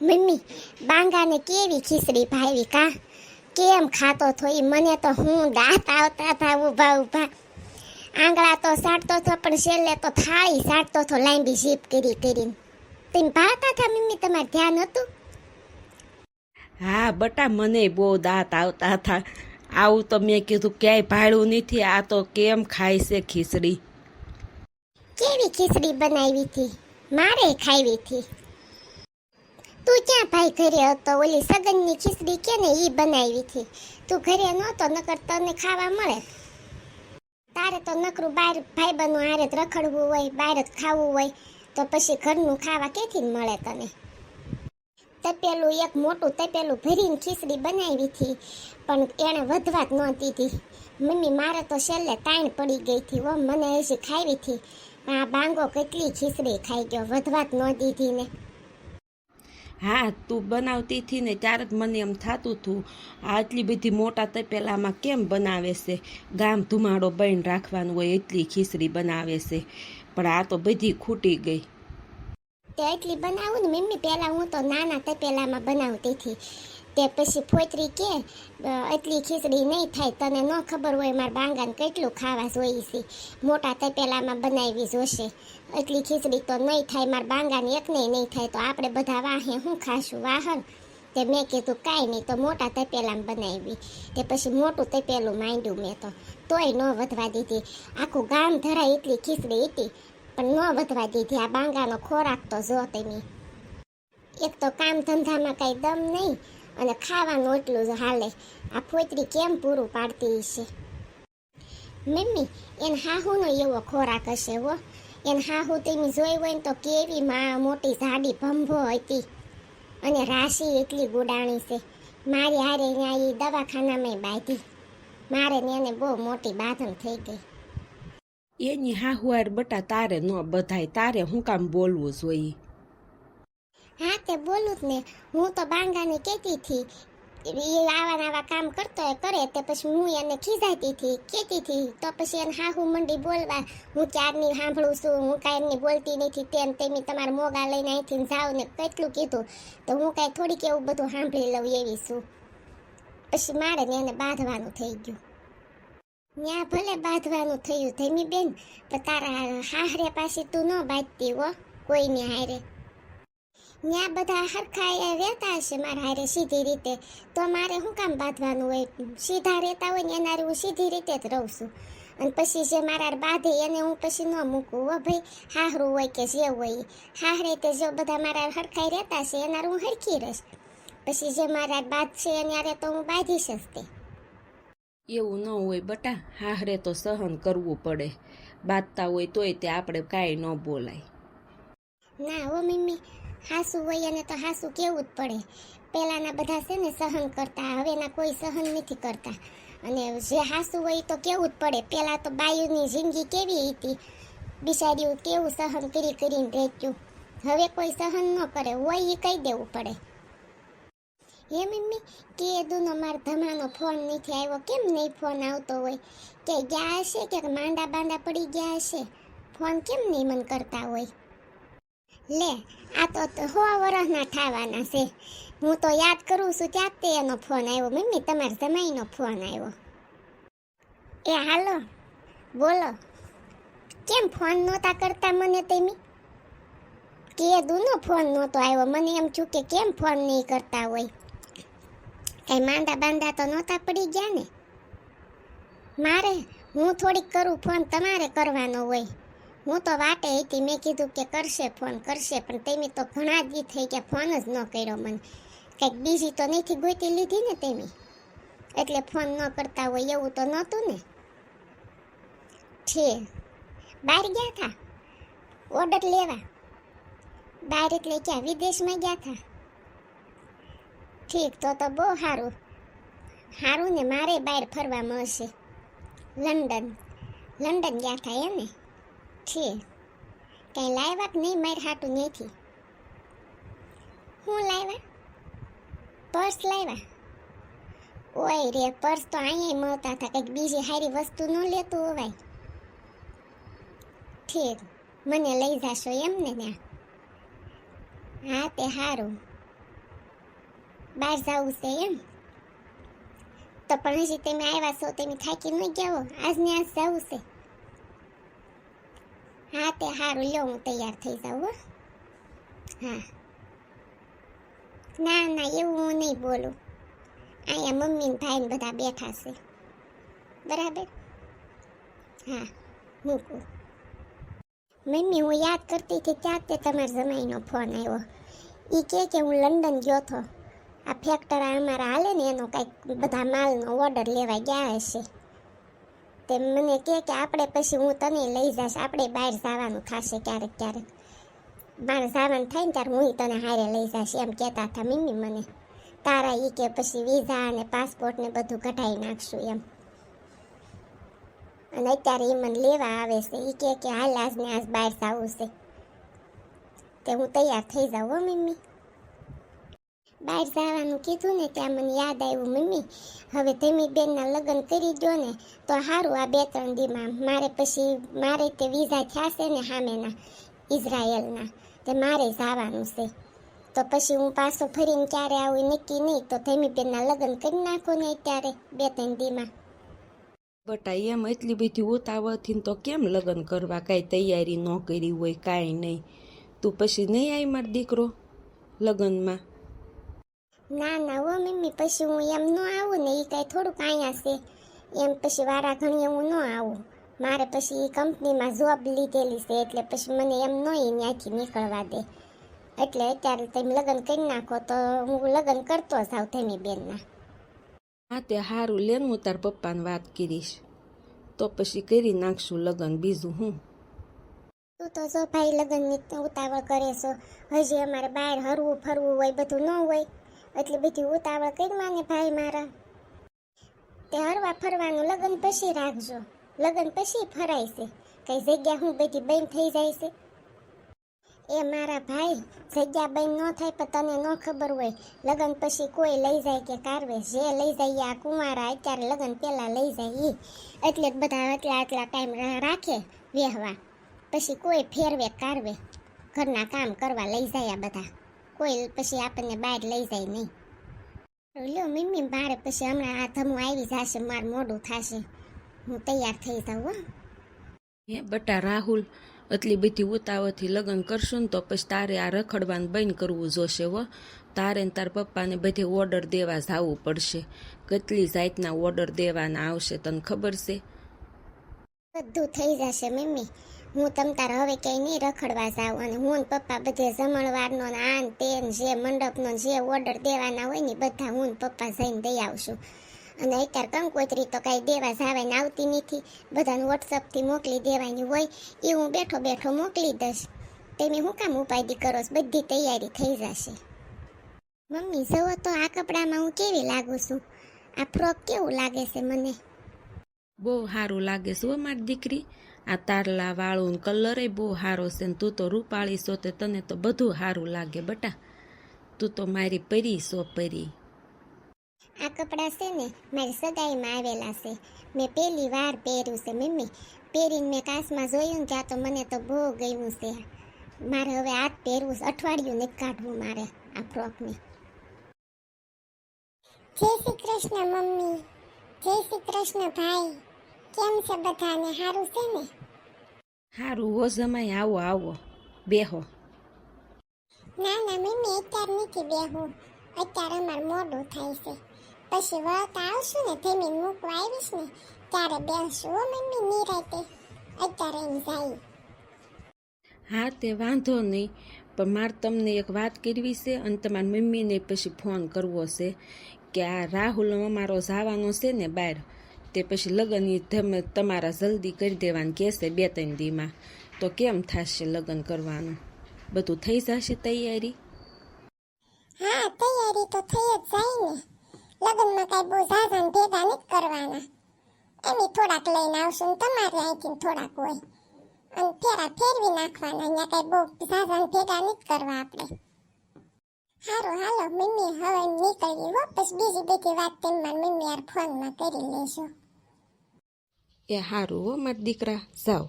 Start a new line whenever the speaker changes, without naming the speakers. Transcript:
Mummy બાંગાને કેવી ખીચડી ભાવી કા? કેમ ખાતો થોઈ મને તો હું દાંત આવતા હતા ઊભા ઊભા. આંગળા તો સાટતો હતો પણ છેલ્લે તો થાળી સાટતો હતો લાંબી જીપ કરી કરીને. તેમ ભાવતા હતા મમ્મી તમારે ધ્યાન હતું?
હા બટા મને બહુ દાંત આવતા હતા આવું તો મેં કીધું ક્યાંય ભાડું નથી આ તો કેમ ખાય છે ખીચડી?
કેવી ખીચડી બનાવી હતી? મારે ખાવી હતી. તું ક્યાં ભાઈ ઘરે હતો? ઓલી સગનની ખીચડી કે ને એ બનાવી હતી? તું ઘરે નહોતો, નકર તને ખાવા મળે. તારે તો નકરું બહાર ભાઈ બનુ હારે જ રખડવું હોય બહાર જ ખાવું હોય, તો પછી ઘરનું ખાવા ક્યાંથી મળે તને? તપેલું, એક મોટું તપેલું ભરીને ખીચડી બનાવી હતી, પણ એણે વધવા જ ન દીધી. મમ્મી, મારે તો છેલ્લે તાણ પડી ગઈ હતી ઓ મને હજી ખાવી હતી. આ બાંગો કેટલી ખીચડી ખાઈ ગયો, વધવા જ ન દીધી ને.
હા, તું બનાવતી હતી ને ત્યારે જ મને એમ થતું હતું આટલી બધી મોટા તપેલામાં કેમ બનાવે છે? ગામ ધુમાડો બન રાખવાનું હોય એટલી ખીચડી બનાવે છે. પણ આ તો બધી ખૂટી ગઈ.
તે એટલી બનાવું ને મમ્મી, પહેલાં હું તો નાના તપેલામાં બનાવતી હતી. તે પછી ફોતરી કે એટલી ખીચડી નહીં થાય, તને ન ખબર હોય મારા બાંગાને કેટલું ખાવા જોઈએ છે. મોટા તપેલામાં બનાવી જોશે. એટલી ખીચડી તો નહીં થાય, મારા બાંગાની એકને નહીં થાય, તો આપણે બધા વાહે હું ખાશું? વાહન? તે મેં કીધું, કાંઈ નહીં. તો મોટા તપેલામાં બનાવી. તે પછી મોટું તપેલું માંડ્યું મેં તો. તોય ન વધવા દીધી. આખું ગામ ધરાય એટલી ખીચડી હતી, પણ ન વધવા દીધી. આ બાંગાનો ખોરાક તો જો તેની એક તો કામ ધંધામાં કાંઈ દમ નહીં, અને ખાવાનું એટલું જ હાલે. આ ફોતરી કેમ પૂરું પાડતી હશે? મમ્મી, એને હાહુનો એવો ખોરાક હશે હો. એને હાહુ તમે જોઈ હોય ને તો કેવી માં મોટી જાડી ભંભો હતી. અને રાશિ એટલી ગુડાણી છે. મારી હારે ત્યાં એ દવાખાનામાં બાંધી. મારે ને એને બહુ મોટી બાંધણ થઈ ગઈ.
એની હાહુઆર બટા તારે ન બધાય તારે હું કામ બોલવું જોઈએ?
હા તે બોલું જ ને. હું તો બાંગાને કહેતી હતી એ આવા આવા કામ કરતો હોય કરે તે પછી હું એને ખીજાતી હતી, કહેતી હતી. તો પછી એને હાહુ મંડી બોલવા, હું ક્યારની સાંભળું છું? હું કાંઈ એમની બોલતી નથી. તેમ તેમી તમારા મોગા લઈને અહીંથી જાઓ ને કેટલું કીધું. તો હું કાંઈ થોડીક એવું બધું સાંભળી લઉં એવી છું. પછી મારે ને એને બાંધવાનું થઈ ગયું. ત્યાં ભલે બાંધવાનું થયું ધેમી બેન, પણ તારા હાહરે પાસે તું ન બાંધતી હો, કોઈને હારે. ત્યાં બધા હરખા રહેતા હશે મારા હારે સીધી રીતે. તો મારે શું કામ બાંધવાનું હોય? સીધા રહેતા હોય ને એના હું સીધી રીતે જ રહું છું. અને પછી જે મારા બાંધે એને હું પછી ન મૂકું. હો ભાઈ હાહરું હોય કે જે હોય. હાહરે તે જો બધા મારા હારે હરખાઈ રહેતા છે એના હું હરખી રહીશ. પછી જે મારા બાંધશે એની તો હું બાંધીશ જ તે.
એવું ન હોય બટા હાહરે તો સહન કરવું પડે. બાંધતા હોય તોય તે આપણે કાંઈ ન બોલાય.
ના હો મમ્મી હાસુ હોય અને તો હાસું કેવું જ પડે. પહેલાંના બધા છે ને સહન કરતા, હવેના કોઈ સહન નથી કરતા. અને જે હાસું હોય તો કેવું જ પડે. પહેલાં તો બાયુની જિંદગી કેવી હતી? બિચાર્યું કેવું સહન કરી કરીને રહેતું હવે કોઈ સહન ન કરે, હોય એ કહી દેવું પડે. હે મમ્મી, કે દુનો માર ધમાનો ફોન નથી આવ્યો? કેમ નહીં ફોન આવતો હોય? કે ગયા હશે? કે માંડા બાંડા પડી ગયા હશે? ફોન કેમ નહીં મન કરતા હોય? લે, આ તો સો વર્ષના થવાના છે. હું તો યાદ કરું છું તે એનો ફોન આવ્યો. મમ્મી, તમારા જમાઈનો ફોન આવ્યો. એ હાલો, બોલો, કેમ ફોન નહોતા કરતા મને તેમી? કે દૂનો ફોન નહોતો આવ્યો. મને એમ છું કે કેમ ફોન નહીં કરતા હોય? કાંઈ માંદા બાંદા તો નહોતા પડી ગયા ને? મારે, હું થોડીક કરું ફોન તમારે કરવાનો હોય. હું તો વાટે હતી, મેં કીધું કે કરશે ફોન, કરશે, પણ તેમી તો ઘણા દી થઈ ગયા, ફોન જ ન કર્યો મને. કંઈક બીજી તો નથી ગોતી લીધી ને તેમી. એટલે ફોન ન કરતા હોય એવું તો નહોતું ને. છે. બહાર ગયા હતા ઓર્ડર લેવા? બહાર એટલે ક્યાં? વિદેશમાં ગયા હતા ઠીક, તો તો બહુ સારું. સારું ને મારે બહાર ફરવા મળશે લંડન. લંડન ગયા હતા એમ ને? છે. કંઈ લાવ્યા કે નહીં, મારે હાટું નહીંથી હું લાવ્યા? પર્સ લાવ્યા? ઓય રે, પર્સ તો અહીંયા મળતા હતા, કંઈક બીજી સારી વસ્તુ ન લેતું હોવાય. ઠીક, મને લઈ જશો એમ ને ત્યાં. હા, તે સારું બહાર જવું છે એમ. તો પણ હજી તમે આવ્યા છો, તમે થાકી ન ગયા હો. આજને આજ જવું છે. હા, તે સારું લ્યો, હું તૈયાર થઈ જાઉં, હો. હા. ના ના, એવું હું નહીં બોલું. અહીંયા મમ્મી ને બધા બેઠા છે. બરાબર? હા, મૂકું. મમ્મી, હું યાદ કરતી હતી ત્યાં તે તમારા જમાઈનો ફોન આવ્યો. એ કે હું લંડન ગયો આ ફેક્ટર અમારા હાલે ને એનો કાંઈક બધા માલનો ઓર્ડર લેવા ગયા હશે. તે મને કહે કે આપણે પછી હું તને લઈ જઈશ આપણે બહાર જવાનું થશે ક્યારેક ક્યારેક. બહાર જવાનું થાય ને ત્યારે હું તને હારે લઈ જઈશ એમ કહેતા હતા મમ્મી મને. તારા એ કે પછી વિઝા અને પાસપોર્ટ ને બધું કઢાવી નાખશું એમ. અને અત્યારે એ મને લેવા આવે છે. એ કહે કે હાલ આજને આજ બહાર જવું છે. તે હું તૈયાર થઈ જાઉં હો મમ્મી. બહાર જવાનું કીધું ને ત્યાં મને યાદ આવ્યું, મમ્મી. હવે ધીમી બેનના લગ્ન કરી દો ને, તો સારું આ બે ત્રણ દીમાં. મારે પછી, મારે તે વિઝા થયા ને સામેના, ઇઝરાયલના, તે મારે જવાનું છે. તો પછી હું પાછો ફરીને ક્યારે આવું નક્કી નહીં, તો ધીમી બેનના લગ્ન કરી નાખો ને અત્યારે, બે ત્રણ દીમાં.
બટા એમ એટલી બધી ઉતાવળથી તો કેમ લગ્ન કરવા? કાંઈ તૈયારી ન કરી હોય, કાંઈ નહીં. તું પછી નહીં આવી મારો દીકરો લગ્નમાં?
ના ના હો મમ્મી પછી હું એમ ન આવું ને એ કાંઈ થોડુંક અહીંયા છે. એમ પછી વારા ઘણી હું ન આવું. મારે પછી એ કંપનીમાં જોબ લીધેલી છે એટલે પછી મને એમ ન ત્યાંથી નીકળવા દે. એટલે અત્યારે તમે લગ્ન કરી નાખો તો હું લગ્ન કરતો જાઉં થઈને બેનના
હા તે સારું લેન હું તાર પપ્પાને વાત કરીશ. તો પછી કરી નાખશું લગ્ન બીજું હું.
તું તો જો ભાઈ લગ્નની ઉતાવળ કરે છો. હજી અમારે બહાર હરવું ફરવું હોય બધું ન હોય. એટલે બધી ઉતાવળ કરી ને ભાઈ મારા? તે હરવા ફરવાનું લગ્ન પછી રાખજો. લગ્ન પછી ફરાય છે. કઈ જગ્યા હું બધી બંધ થઈ જાય છે? એ મારા ભાઈ, જગ્યા બંધ ન થાય પણ તને ન ખબર હોય. લગ્ન પછી કોઈ લઈ જાય કે કારવે? જે લઈ જાય આ કુંવારા અત્યારે લગ્ન પહેલાં લઈ જાય એ એટલે જ બધા આટલા આટલા ટાઈમ રાખે વેહવા પછી કોઈ ફેરવે કારવે? ઘરના કામ કરવા લઈ જાય આ બધા. કોઈ પછી આપણને બહાર લઈ જાય નહીં. લ્યો મમ્મી મારે પછી હમણાં આ ધમું આવી જશે માર મોડું થશે. હું તૈયાર થઈ જાઉં હો.
હે બટા રાહુલ એટલી બધી ઉતાવળથી લગ્ન કરશું ને તો પછી તારે આ રખડવાનું બંધ કરવું જોશે હો. તારે ને તાર પપ્પાને બધે ઓર્ડર દેવા જવું પડશે. કેટલી જાતના ઓર્ડર દેવાના આવશે તને ખબર છે?
બધું થઈ જશે મમ્મી. હું તમ તાર હવે ક્યાંય નહીં રખડવા જાઉં અને હું ને પપ્પા બધે જમણવારનો ને આન તેન જે મંડપનો જે ઓર્ડર દેવાના હોય ને બધા હું ને પપ્પા જઈને દઈ આવશું. અને અત્યારે કંકોત્રી તો કાંઈ દેવા જવાને આવતી નથી. બધાને વોટ્સઅપથી મોકલી દેવાની હોય. એ હું બેઠો બેઠો મોકલી દઈશ. તમે હું કામ ઉપાયદી કરો બધી તૈયારી થઈ જશે. મમ્મી, જુઓ તો આ કપડામાં હું કેવી લાગુ છું? આ ફ્રોક કેવું લાગે છે મને?
બહુ સારું લાગે છે મારી દીકરી. આ તારલા વાળું કલરે બહુ સારો છે ને તું તો રૂપાળી છો તે તને તો બધું સારું લાગે બટા. તું તો મારી પરી છો પરી.
આ કપડાં છે ને મારી સગાઈમાં આવેલા છે. મેં પહેલી વાર પહેર્યું છે મમ્મી. પહેરીને મેં કાચમાં જોયું ને ત્યાં તો મને તો બહુ ગયું છે. મારે હવે આ જ પહેરવું છે અઠવાડિયું નથી કાઢવું મારે આ ફ્રોકને જય શ્રી કૃષ્ણ મમ્મી. જય શ્રી કૃષ્ણ ભાઈ. કેમ છે બધાને? સારું છે ને?
સારું હો જમાઈ આવો આવો. બેહો.
ના ના મમ્મી અત્યારે નથી બેહું. અત્યારે અમારે મોડું થાય છે. પછી વળત આવશું ને ધીમી મૂકવા આવીશ ને ત્યારે બેસું હો મમ્મી નિરાતે. અત્યારે એમ જાય
હા તે વાંધો નહીં પણ મારે તમને એક વાત કરવી છે અને તમારી મમ્મીને પછી ફોન કરવો છે કે આ રાહુલ અમારો જવાનો છે ને બહાર. તે પછી લગ્નની તમે તમારા જલ્દી કરી દેવાનું કહેશે બે ત્રણ દીમાં. તો કેમ થશે લગ્ન કરવાનું? બધું થઈ જશે તૈયારી?
હા, તૈયારી તો થઈ જ જાય ને. લગ્નમાં કાંઈ બહુ ઝાઝા ભેગા નથી કરવાના. એની થોડાક લઈને આવશું તમારે અહીંથી થોડાક હોય. અને ફેરા ફેરવી નાખવાના, અહીંયા કાંઈ બહુ ઝાઝા ભેગા નથી કરવા આપણે. હારું, હાલો, મમ્મી હવે નીકળવી હો. પછી બીજી બધી વાત તેમાં મમ્મી યાર ફોનમાં કરી લેશો
એ સારું હો મારા દીકરા જાઓ